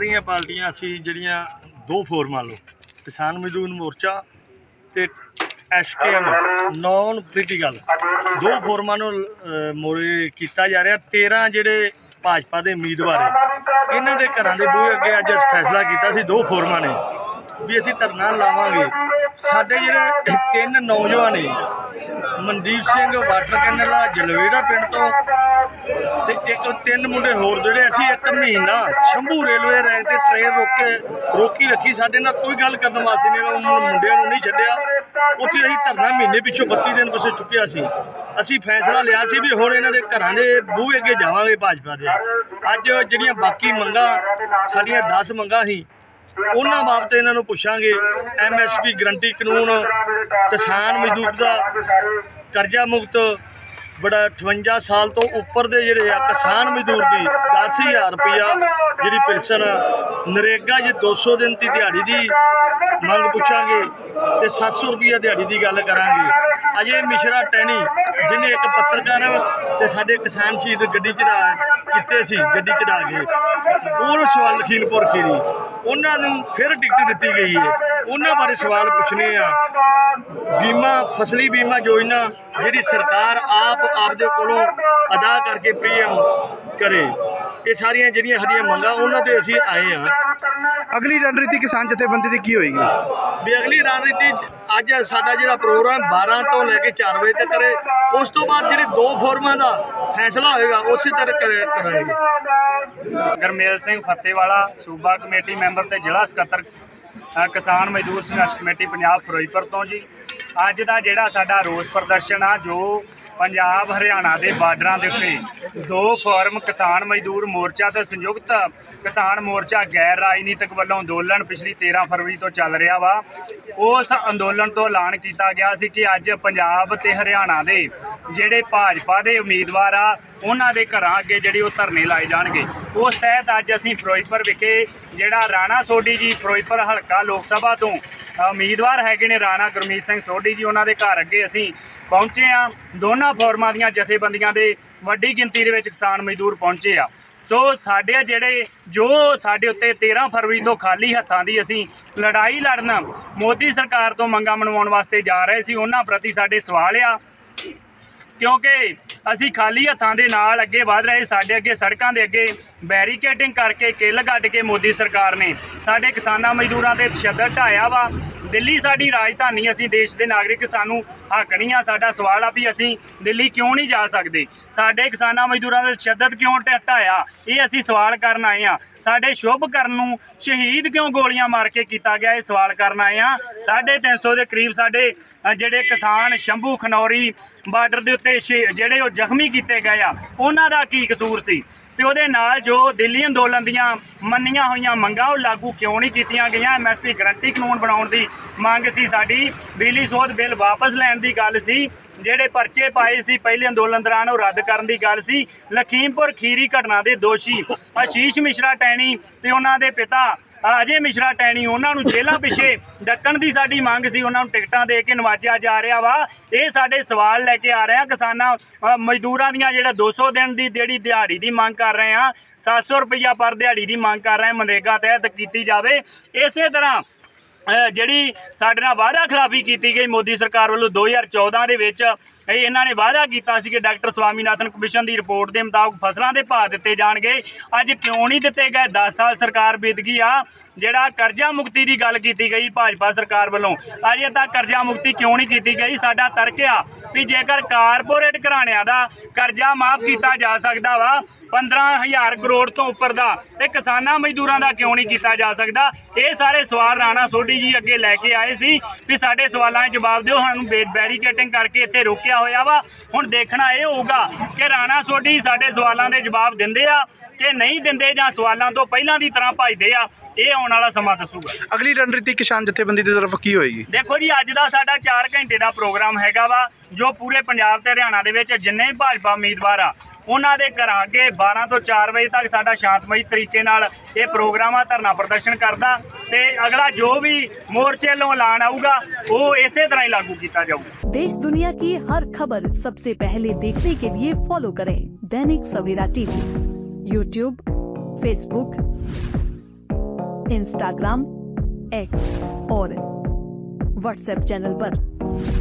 ਸਾਰੀਆਂ ਪਾਰਟੀਆਂ ਅਸੀਂ ਜਿਹੜੀਆਂ ਦੋ ਫੋਰਮਾਂ ਲੋ ਕਿਸਾਨ ਮਜ਼ਦੂਰ ਮੋਰਚਾ ਤੇ ਐਸਕੇਐਮ ਨਾਨ ਪੋਲੀਟੀਕਲ ਦੋ ਫੋਰਮਾਂ ਨੂੰ ਅਹ, ਮੋਰੇ ਕੀਤਾ ਜਾ ਰਿਹਾ। 13 ਜਿਹੜੇ ਭਾਜਪਾ ਦੇ ਉਮੀਦਵਾਰ ਹੈ ਇਹਨਾਂ ਦੇ ਘਰਾਂ ਦੇ ਬੂਹੇ ਅੱਗੇ ਅੱਜ ਅਸੀਂ ਫੈਸਲਾ ਕੀਤਾ ਸੀ ਦੋ ਫੋਰਮਾਂ ਨੇ ਵੀ ਅਸੀਂ ਧਰਨਾ ਲਾਵਾਂਗੇ। ਸਾਡੇ ਜਿਹੜੇ ਤਿੰਨ ਨੌਜਵਾਨ ਨੇ, ਮਨਦੀਪ ਸਿੰਘ, ਵਾਟਰ ਕੈਨਲ ਵਾਲਾ, ਜਲਵੇੜਾ ਪਿੰਡ ਤੋਂ ਤੇ ਇੱਕ ਤਿੰਨ ਮੁੰਡੇ ਹੋਰ ਜਿਹੜੇ ਅਸੀਂ ਇੱਕ ਮਹੀਨਾ ਸ਼ੰਭੂ ਰੇਲਵੇ ਰੈਕ ਤੇ ਟ੍ਰੇਨ ਰੋਕ ਕੇ, ਰੋਕੀ ਰੱਖੀ ਸਾਡੇ ਨਾਲ, ਕੋਈ ਗੱਲ ਕਰਨ ਵਾਸਤੇ ਨਹੀਂ ਉਹਨਾਂ ਮੁੰਡਿਆਂ ਨੂੰ ਨਹੀਂ ਛੱਡਿਆ। ਉੱਥੇ ਅਸੀਂ ਧਰਨਾ ਮਹੀਨੇ ਪਿੱਛੋਂ 32 ਦਿਨ ਪਿੱਛੇ ਚੁੱਕਿਆ ਸੀ। ਅਸੀਂ ਫੈਸਲਾ ਲਿਆ ਸੀ ਵੀ ਹੁਣ ਇਹਨਾਂ ਦੇ ਘਰਾਂ ਦੇ ਬੂਹੇ ਅੱਗੇ ਜਾਵਾਂਗੇ ਭਾਜਪਾ ਦੇ। ਅੱਜ ਜਿਹੜੀਆਂ ਬਾਕੀ ਮੰਗਾਂ, ਸਾਡੀਆਂ 10 ਮੰਗਾਂ ਸੀ ਉਹਨਾਂ ਬਾਬਤ ਇਹਨਾਂ ਨੂੰ ਪੁੱਛਾਂਗੇ। ਐਮਐਸਪੀ ਗਰੰਟੀ ਕਾਨੂੰਨ, ਕਿਸਾਨ ਮਜ਼ਦੂਰ ਦਾ ਕਰਜ਼ਾ ਮੁਕਤ ਬੜਾ 58 ਸਾਲ ਤੋਂ ਉੱਪਰ ਦੇ ਜਿਹੜੇ ਆ ਕਿਸਾਨ ਮਜ਼ਦੂਰ ਦੀ 10000 ਰੁਪਇਆ ਜਿਹੜੀ ਪੈਨਸ਼ਨ ਨਰੇਗਾ ਜੇ 200 ਦਿਨ ਦੀ ਦਿਹਾੜੀ ਦੀ ਮੰਗ ਪੁੱਛਾਂਗੇ ਤੇ 700 ਰੁਪਇਆ ਦਿਹਾੜੀ ਦੀ ਗੱਲ ਕਰਾਂਗੇ। ਅਜੇ ਮਿਸ਼ਰਾ ਟੈਣੀ ਜਿਹਨੇ ਇੱਕ ਪੱਤਰਕਾਰ ਤੇ ਸਾਡੇ ਕਿਸਾਨ ਸ਼ਹੀਦ ਗੱਡੀ ਚੜਾ ਕੀਤੇ ਸੀ, ਗੱਡੀ ਚੜਾ ਕੇ। ਉਹ ਸਵਾਲ ਲਖੀਮਪੁਰ ਖੀਰੀ। ਉਹਨਾਂ ਨੂੰ ਫਿਰ ਟਿਕਟ ਦਿੱਤੀ ਗਈ ਹੈ। ਉਹਨਾਂ ਬਾਰੇ ਸਵਾਲ ਪੁੱਛਣੇ ਆ। ਬੀਮਾ, ਫਸਲੀ ਬੀਮਾ ਯੋਜਨਾ ਜਿਹੜੀ ਸਰਕਾਰ ਆਪ ਆਪਦੇ ਕੋਲੋਂ ਅਦਾ ਕਰਕੇ ਪ੍ਰੀਮੀਅਮ ਕਰੇ। ਇਹ ਸਾਰੀਆਂ ਜਿਹੜੀਆਂ ਸਾਡੀਆਂ ਮੰਗਾਂ, ਉਹਨਾਂ ਤੇ ਅਸੀਂ ਆਏ ਆ ਅਗਲੀ ਰਣਨੀਤੀ ਕਿਸਾਨ ਜਥੇਬੰਦੀ ਦੀ ਕੀ ਹੋਏਗੀ? ਵੀ ਅਗਲੀ ਰਣਨੀਤੀ ਅੱਜ ਸਾਡਾ ਜਿਹੜਾ ਪ੍ਰੋਗਰਾਮ 12 ਤੋਂ ਲੈ ਕੇ 4 ਵਜੇ ਤੱਕ ਕਰੇ, ਉਸ ਤੋਂ ਬਾਅਦ ਜਿਹੜੇ ਦੋ ਫੋਰਮਾਂ ਦਾ ਫੈਸਲਾ ਹੋਏਗਾ, ਉਸੇ ਤਰ੍ਹਾਂ ਕਰੇ- ਕਰਾਂਗੇ ਗਰਮੇਲ ਸਿੰਘ ਫੱਤੇਵਾਲਾ, ਸੂਬਾ ਕਮੇਟੀ ਮੈਂਬਰ ਤੇ ਜ਼ਿਲ੍ਹਾ ਸਕੱਤਰ ਕਿਸਾਨ ਮਜ਼ਦੂਰ ਸੰਘਰਸ਼ ਕਮੇਟੀ ਪੰਜਾਬ ਫਿਰੋਜ਼ਪੁਰ ਤੋਂ ਜੀ। ਅੱਜ ਦਾ ਜਿਹੜਾ ਸਾਡਾ ਰੋਸ ਪ੍ਰਦਰਸ਼ਨ ਆ, ਜੋ ਪੰਜਾਬ, ਹਰਿਆਣਾ ਦੇ ਬਾਰਡਰਾਂ ਦੇ ਉੱਤੇ ਦੋ ਫਾਰਮ ਕਿਸਾਨ ਮਜ਼ਦੂਰ ਮੋਰਚਾ ਤੇ ਸੰਯੁਕਤ ਕਿਸਾਨ ਮੋਰਚਾ ਗੈਰ ਰਾਜਨੀਤਿਕ ਵੱਲੋਂ ਅੰਦੋਲਨ ਪਿਛਲੀ 13 ਫਰਵਰੀ ਤੋਂ ਚੱਲ ਰਿਹਾ ਵਾ। ਉਸ ਅੰਦੋਲਨ ਤੋਂ ਐਲਾਨ ਕੀਤਾ ਗਿਆ ਸੀ ਕਿ ਅੱਜ ਪੰਜਾਬ ਤੇ ਹਰਿਆਣਾ ਦੇ ਜਿਹੜੇ ਭਾਜਪਾ ਦੇ ਉਮੀਦਵਾਰ ਆ ਉਹਨਾਂ ਦੇ ਘਰਾਂ ਅੱਗੇ ਜਿਹੜੇ ਉਹ ਧਰਨੇ ਲਾਏ ਜਾਣਗੇ। ਉਸ ਤਹਿਤ ਅੱਜ ਅਸੀਂ ਫਿਰੋਜ਼ਪੁਰ ਵਿਖੇ ਜਿਹੜਾ ਰਾਣਾ ਸੋਢੀ ਜੀ, ਫਿਰੋਜ਼ਪੁਰ ਹਲਕਾ ਲੋਕ ਸਭਾ ਤੋਂ ਉਮੀਦਵਾਰ ਹੈਗੇ ਨੇ ਰਾਣਾ ਗੁਰਮੀਤ ਸਿੰਘ ਸੋਢੀ ਜੀ, ਉਹਨਾਂ ਦੇ ਘਰ ਅੱਗੇ ਅਸੀਂ ਪਹੁੰਚੇ ਆ ਦੋਨਾਂ ਫੋਰਮਾਂ ਦੀਆਂ ਜਥੇਬੰਦੀਆਂ ਦੇ ਵੱਡੀ ਗਿਣਤੀ ਦੇ ਵਿੱਚ ਕਿਸਾਨ ਮਜ਼ਦੂਰ ਪਹੁੰਚੇ ਆ। ਸੋ ਸਾਡੇ ਜਿਹੜੇ, ਜੋ ਸਾਡੇ ਉੱਤੇ 13 ਫਰਵਰੀ ਤੋਂ ਖਾਲੀ ਹੱਥਾਂ ਦੀ ਅਸੀਂ ਲੜਾਈ ਲੜਨ ਮੋਦੀ ਸਰਕਾਰ ਤੋਂ ਮੰਗਾਂ ਮਨਵਾਉਣ ਵਾਸਤੇ ਜਾ ਰਹੇ ਸੀ, ਉਹਨਾਂ ਪ੍ਰਤੀ ਸਾਡੇ ਸਵਾਲ ਆ। ਕਿਉਂਕਿ ਅਸੀਂ ਖਾਲੀ ਹੱਥਾਂ ਦੇ ਨਾਲ ਅੱਗੇ ਵਧ ਰਹੇ, ਸਾਡੇ ਅੱਗੇ ਸੜਕਾਂ ਦੇ ਅੱਗੇ ਬੈਰੀਕੇਡਿੰਗ ਕਰਕੇ ਕਿੱਲ ਗੱਡ ਕੇ ਮੋਦੀ ਸਰਕਾਰ ਨੇ। ਸਾਡੇ ਕਿਸਾਨਾਂ ਮਜ਼ਦੂਰਾਂ ਤੇ ਤਸ਼ੱਦਦ ਢਾਇਆ ਵਾ। ਦਿੱਲੀ ਸਾਡੀ ਰਾਜਧਾਨੀ, ਅਸੀਂ ਦੇਸ਼ ਦੇ ਨਾਗਰਿਕ, ਸਾਨੂੰ ਹੱਕ ਨਹੀਂ ਆ। ਸਾਡਾ ਸਵਾਲ ਆ ਵੀ ਅਸੀਂ ਦਿੱਲੀ ਕਿਉਂ ਨਹੀਂ ਜਾ ਸਕਦੇ? ਸਾਡੇ ਕਿਸਾਨਾਂ ਮਜ਼ਦੂਰਾਂ ਦੇ ਤਸ਼ੱਦਦ ਕਿਉਂ ਢ- ਢਾਇਆ? ਇਹ ਅਸੀਂ ਸਵਾਲ ਕਰਨ ਆਏ ਆ। ਸਾਡੇ ਸ਼ੁਭ ਕਰਨ ਨੂੰ ਸ਼ਹੀਦ ਕਿਉਂ ਗੋਲੀਆਂ ਮਾਰ ਕੇ ਕੀਤਾ ਗਿਆ? ਇਹ ਸਵਾਲ ਕਰਨ ਆਏ ਆ। 350 ਦੇ ਕਰੀਬ ਸਾਡੇ ਜਿਹੜੇ ਕਿਸਾਨ ਸ਼ੰਭੂ ਖਨੌਰੀ ਬਾਰਡਰ ਦੇ ਉੱਤੇ ਸ਼ੇ- ਜਿਹੜੇ ਉਹ ਜ਼ਖਮੀ ਕੀਤੇ ਗਏ ਆ, ਉਹਨਾਂ ਦਾ ਕੀ ਕਸੂਰ ਸੀ? ਤੇ ਉਹਦੇ ਨਾਲ ਜੋ ਦਿੱਲੀ ਅੰਦੋਲਨ ਦੀਆਂ ਮੰਨੀਆਂ ਹੋਈਆਂ ਮੰਗਾਂ, ਉਹ ਲਾਗੂ ਕਿਉਂ ਨਹੀਂ ਕੀਤੀਆਂ ਗਈਆਂ? ਐਮਐਸਪੀ ਗਰੰਟੀ ਕਾਨੂੰਨ ਬਣਾਉਣ ਦੀ ਮੰਗ ਸੀ ਸਾਡੀ। ਬਿਜਲੀ ਸੋਧ ਬਿੱਲ ਵਾਪਸ ਲੈਣ ਦੀ ਗੱਲ ਸੀ। ਜਿਹੜੇ ਪਰਚੇ ਪਾਏ ਸੀ ਪਹਿਲੇ ਅੰਦੋਲਨ ਦੌਰਾਨ, ਉਹ ਰੱਦ ਕਰਨ ਦੀ ਗੱਲ ਸੀ। ਲਖੀਮਪੁਰ ਖੀਰੀ ਘਟਨਾ ਦੇ ਦੋਸ਼ੀ ਆਸ਼ੀਸ਼ ਮਿਸ਼ਰਾ ਟੈਣੀ ਤੇ ਉਹਨਾਂ ਦੇ ਪਿਤਾ ਅਜੇ ਮਿਸ਼ਰਾ ਟੈਣੀ, ਉਹਨਾਂ ਨੂੰ ਜੇਲ੍ਹਾਂ ਪਿੱਛੇ ਡੱਕਣ ਦੀ ਸਾਡੀ ਮੰਗ ਸੀ, ਉਹਨਾਂ ਨੂੰ ਟਿਕਟਾਂ ਦੇ ਕੇ ਨਵਾਜਿਆ ਜਾ ਰਿਹਾ ਵਾ। ਇਹ ਸਾਡੇ ਸਵਾਲ ਲੈ ਕੇ ਆ ਰਹੇ ਆ। ਕਿਸਾਨਾਂ ਮਜ਼ਦੂਰਾਂ ਦੀਆਂ ਜਿਹੜਾ 200 ਦਿਨ ਦੀ ਜਿਹੜੀ ਦਿਹਾੜੀ ਦੀ ਮੰਗ ਕਰ ਰਹੇ ਆ 700 ਰੁਪਈਆ ਪਰ ਦਿਹਾੜੀ ਦੀ ਮੰਗ ਕਰ ਰਹੇ ਮਨਰੇਗਾ ਤਹਿਤ ਕੀਤੀ ਜਾਵੇ। ਇਸੇ ਤਰ੍ਹਾਂ ਜਿਹੜੀ ਸਾਡੇ ਨਾਲ ਵਾਅਦਾ ਖਿਲਾਫੀ ਕੀਤੀ ਗਈ ਮੋਦੀ ਸਰਕਾਰ ਵੱਲੋਂ 2014 ਦੇ ਵਿੱਚ ਇਹਨਾਂ ਨੇ ਵਾਅਦਾ ਕੀਤਾ ਸੀ ਕਿ ਡਾਕਟਰ ਸਵਾਮੀਨਾਥਨ ਕਮਿਸ਼ਨ ਦੀ ਰਿਪੋਰਟ ਦੇ ਮੁਤਾਬਕ ਫਸਲਾਂ ਦੇ ਭਾਅ ਦਿੱਤੇ ਜਾਣਗੇ। ਅੱਜ ਕਿਉਂ ਨਹੀਂ ਦਿੱਤੇ ਗਏ? 10 ਸਾਲ ਸਰਕਾਰ ਬੀਤ ਗਈ ਆ। ਜਿਹੜਾ ਕਰਜ਼ਾ ਮੁਕਤੀ ਦੀ ਗੱਲ ਕੀਤੀ ਗਈ ਭਾਜਪਾ ਸਰਕਾਰ ਵੱਲੋਂ, ਅਜੇ ਤੱਕ ਕਰਜ਼ਾ ਮੁਕਤੀ ਕਿਉਂ ਨਹੀਂ ਕੀਤੀ ਗਈ? ਸਾਡਾ ਤਰਕ ਆ ਵੀ ਜੇਕਰ ਕਾਰਪੋਰੇਟ ਘਰਾਣਿਆਂ ਦਾ ਕਰਜ਼ਾ ਮਾਫ ਕੀਤਾ ਜਾ ਸਕਦਾ ਵਾ 15000 ਕਰੋੜ ਤੋਂ ਉੱਪਰ ਦਾ, ਤੇ ਕਿਸਾਨਾਂ ਮਜ਼ਦੂਰਾਂ ਦਾ ਕਿਉਂ ਨਹੀਂ ਕੀਤਾ ਜਾ ਸਕਦਾ? ਇਹ ਸਾਰੇ ਸਵਾਲ ਰਾਣਾ ਸੋਢੀ ਜੀ ਅੱਗੇ ਲੈ ਕੇ ਆਏ ਸੀ ਵੀ ਸਾਡੇ ਸਵਾਲਾਂ ਦੇ ਜਵਾਬ ਦਿਓ। ਸਾਨੂੰ ਬੈਰੀਕੇਟਿੰਗ ਕਰਕੇ ਇੱਥੇ ਰੋਕਿਆ ਹੋਇਆ ਵਾ। ਹੁਣ ਦੇਖਣਾ ਇਹ ਹੋਊਗਾ ਕਿ ਰਾਣਾ ਸੋਢੀ ਸਾਡੇ ਸਵਾਲਾਂ ਦੇ ਜਵਾਬ ਦਿੰਦੇ ਆ ਕਿ ਨਹੀਂ ਦਿੰਦੇ ਜਾਂ ਸਵਾਲਾਂ ਤੋਂ ਪਹਿਲਾਂ ਦੀ ਤਰ੍ਹਾਂ ਭੱਜਦੇ ਆ। ਇਹ ਆਉਣ ਵਾਲਾ ਸਮਾਂ ਦੱਸੂਗਾ। ਅਗਲੀ ਰਣਨੀਤੀ ਕਿਸਾਨ ਜਥੇਬੰਦੀ ਦੀ ਤਰਫ ਕੀ ਹੋਏਗੀ? ਦੇਖੋ ਜੀ ਅੱਜ ਦਾ ਸਾਡਾ 4 ਘੰਟੇ ਦਾ ਪ੍ਰੋਗਰਾਮ ਹੈਗਾ ਵਾ। ਜੋ ਪੂਰੇ ਪੰਜਾਬ ਤੇ ਹਰਿਆਣਾ ਦੇ ਵਿੱਚ ਜਿੰਨੇ ਵੀ ਭਾਜਪਾ ਉਮੀਦਵਾਰ ਆ ਉਹਨਾਂ ਦੇ ਘਰਾਂ ਅੱਗੇ 12 ਤੋਂ 4 ਵਜੇ ਤੱਕ ਸਾਡਾ ਸ਼ਾਂਤਮਈ ਤਰੀਕੇ ਨਾਲ ਇਹ ਪ੍ਰੋਗਰਾਮ ਆ ਧਰਨਾ ਪ੍ਰਦਰਸ਼ਨ ਕਰਦਾ ਤੇ ਅਗਲਾ ਜੋ ਵੀ ਮੋਰਚੇ ਵੱਲੋਂ ਐਲਾਨ ਆਊਗਾ ਉਹ ਇਸੇ ਤਰ੍ਹਾਂ ਹੀ ਲਾਗੂ ਕੀਤਾ ਜਾਊਗਾ देश दुनिया की हर खबर सबसे पहले देखने के लिए फॉलो करें Dainik Savera TV YouTube Facebook Instagram X और व्हाट्सएप चैनल पर।